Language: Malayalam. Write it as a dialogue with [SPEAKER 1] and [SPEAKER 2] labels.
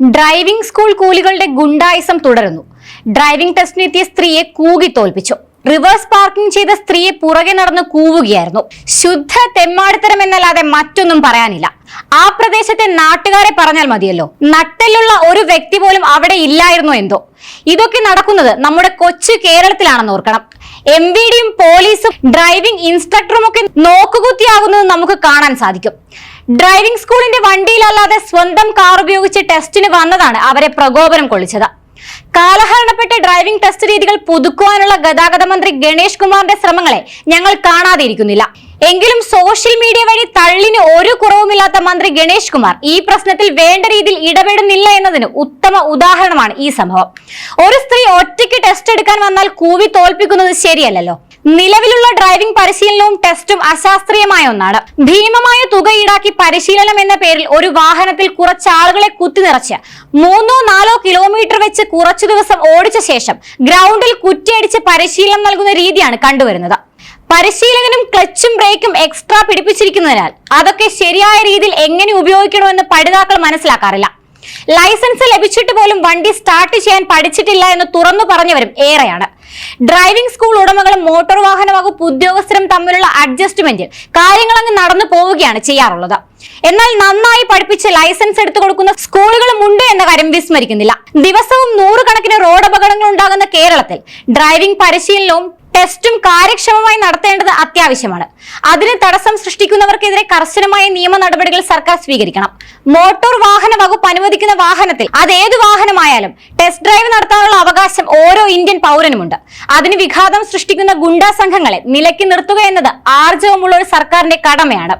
[SPEAKER 1] ഡ്രൈവിംഗ് സ്കൂൾ കൂലികളുടെ ഗുണ്ടായിസം തുടരുന്നു. ഡ്രൈവിംഗ് ടെസ്റ്റിനെത്തിയ സ്ത്രീയെ കൂകി തോൽപ്പിച്ചു. റിവേഴ്സ് പാർക്കിംഗ് ചെയ്ത സ്ത്രീയെ പുറകെ നടന്ന് കൂവുകയായിരുന്നു. ശുദ്ധ തെമ്മാടിത്തരം എന്നല്ലാതെ മറ്റൊന്നും പറയാനില്ല. ആ പ്രദേശത്തെ നാട്ടുകാരെ പറഞ്ഞാൽ മതിയല്ലോ. നട്ടലുള്ള ഒരു വ്യക്തി പോലും അവിടെ ഇല്ലായിരുന്നു എന്തോ. ഇതൊക്കെ നടക്കുന്നത് നമ്മുടെ കൊച്ചു കേരളത്തിലാണെന്ന് ഓർക്കണം. എം വി ഡിയും പോലീസും ഡ്രൈവിംഗ് ഇൻസ്ട്രക്ടറും ഒക്കെ നോക്കുകുത്തിയാകുന്നത് നമുക്ക് കാണാൻ സാധിക്കും. ഡ്രൈവിംഗ് സ്കൂളിന്റെ വണ്ടിയിലല്ലാതെ സ്വന്തം കാർ ഉപയോഗിച്ച് ടെസ്റ്റിന് വന്നതാണ് അവരെ പ്രകോപനം കൊള്ളിച്ചത്. കാലഹരണപ്പെട്ട ഡ്രൈവിംഗ് ടെസ്റ്റ് രീതികൾ പുതുക്കുവാനുള്ള ഗതാഗത മന്ത്രി ഗണേഷ് കുമാറിന്റെ ശ്രമങ്ങളെ ഞങ്ങൾ കാണാതിരിക്കുന്നില്ല. എങ്കിലും സോഷ്യൽ മീഡിയ വഴി തള്ളിന് ഒരു കുറവുമില്ലാത്ത മന്ത്രി ഗണേഷ് കുമാർ ഈ പ്രശ്നത്തിൽ വേണ്ട രീതിയിൽ ഇടപെടുന്നില്ല എന്നതിന് ഉത്തമ ഉദാഹരണമാണ് ഈ സംഭവം. ഒരു സ്ത്രീ ഒറ്റയ്ക്ക് ടെസ്റ്റ് എടുക്കാൻ വന്നാൽ കൂവി തോൽപ്പിക്കുന്നത് ശരിയല്ലല്ലോ. നിലവിലുള്ള ഡ്രൈവിംഗ് പരിശീലനവും ടെസ്റ്റും അശാസ്ത്രീയമായ ഒന്നാണ്. ഭീമമായ തുക ഈടാക്കി പരിശീലനം എന്ന പേരിൽ ഒരു വാഹനത്തിൽ കുറച്ച് ആളുകളെ കുത്തി നിറച്ച് മൂന്നോ നാലോ കിലോമീറ്റർ വെച്ച് കുറച്ചു ദിവസം ഓടിച്ച ശേഷം ഗ്രൗണ്ടിൽ കുറ്റിയടിച്ച് പരിശീലനം നൽകുന്ന രീതിയാണ് കണ്ടുവരുന്നത്. പരിശീലകനും ക്ലച്ചും ബ്രേക്കും എക്സ്ട്രാ പിടിപ്പിച്ചിരിക്കുന്നതിനാൽ അതൊക്കെ ശരിയായ രീതിയിൽ എങ്ങനെ ഉപയോഗിക്കണമെന്ന് പഠിതാക്കൾ മനസ്സിലാക്കാറില്ല. ലൈസൻസ് ലഭിച്ചിട്ട് പോലും വണ്ടി സ്റ്റാർട്ട് ചെയ്യാൻ പഠിച്ചിട്ടില്ല എന്ന് തുറന്നു പറഞ്ഞവരും ഏറെയാണ്. ഡ്രൈവിംഗ് സ്കൂൾ ഉടമകളും മോട്ടോർ വാഹന വകുപ്പ് ഉദ്യോഗസ്ഥരും തമ്മിലുള്ള അഡ്ജസ്റ്റ്മെന്റിൽ കാര്യങ്ങൾ അങ്ങ് നടന്നു പോവുകയാണ് ചെയ്യാറുള്ളത്. എന്നാൽ നന്നായി പഠിപ്പിച്ച് ലൈസൻസ് എടുത്തു കൊടുക്കുന്ന സ്കൂളുകളും ഉണ്ട് എന്ന കാര്യം വിസ്മരിക്കുന്നില്ല. ദിവസവും നൂറുകണക്കിന് റോഡ് അപകടങ്ങൾ ഉണ്ടാകുന്ന കേരളത്തിൽ ഡ്രൈവിംഗ് പരിശീലനവും ടെസ്റ്റും കാര്യക്ഷമമായി നടത്തേണ്ടത് അത്യാവശ്യമാണ്. അതിന് തടസ്സം സൃഷ്ടിക്കുന്നവർക്കെതിരെ കർശനമായ നിയമ നടപടികൾ സർക്കാർ സ്വീകരിക്കണം. മോട്ടോർ വാഹന വകുപ്പ് അനുവദിക്കുന്ന വാഹനത്തിൽ അത് ഏത് വാഹനമായാലും ടെസ്റ്റ് ഡ്രൈവ് നടത്താനുള്ള അവകാശം ഓരോ ഇന്ത്യൻ പൗരനുമുണ്ട്. അതിന് വിഘാതം സൃഷ്ടിക്കുന്ന ഗുണ്ടാ സംഘങ്ങളെ നിലയ്ക്ക് നിർത്തുക എന്നത് ആർജവമുള്ള ഒരു സർക്കാരിന്റെ കടമയാണ്.